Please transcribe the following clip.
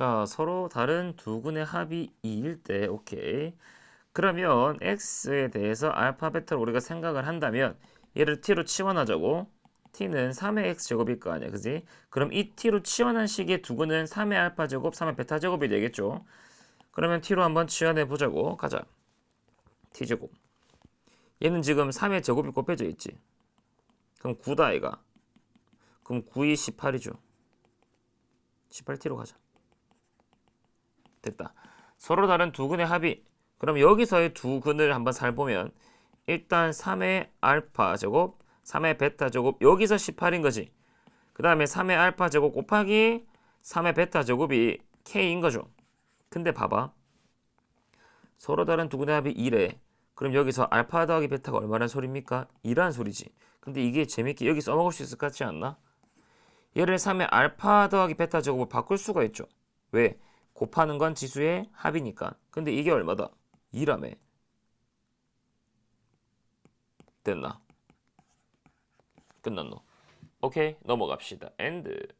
자, 서로 다른 두 근의 합이 2일 때, 오케이. 그러면 x에 대해서 알파, 베타를 우리가 생각을 한다면 얘를 t로 치환하자고. t는 3의 x 제곱일 거 아니야, 그지? 그럼 이 t로 치환한 식의 두 근은 3의 알파 제곱, 3의 베타 제곱이 되겠죠. 그러면 t로 한번 치환해 보자고. 가자. t 제곱. 얘는 지금 3의 제곱이 곱해져 있지. 그럼 9다 아이가. 그럼 9이 18이죠. 18t로 가자. 됐다. 서로 다른 두 근의 합이 그럼 여기서의 두 근을 한번 살보면 일단 3의 알파 제곱, 3의 베타 제곱 여기서 18인 거지. 그 다음에 3의 알파 제곱 곱하기 3의 베타 제곱이 k인 거죠. 근데 봐봐. 서로 다른 두 근의 합이 2래. 그럼 여기서 알파 더하기 베타가 얼마란 소리입니까? 2란 소리지. 근데 이게 재밌게 여기 써먹을 수 있을 것 같지 않나? 얘를 3의 알파 더하기 베타 제곱을 바꿀 수가 있죠. 왜? 곱하는 건 지수의 합이니까. 근데 이게 얼마다? 2라며. 됐나? 끝났노? 오케이 넘어갑시다. 엔드.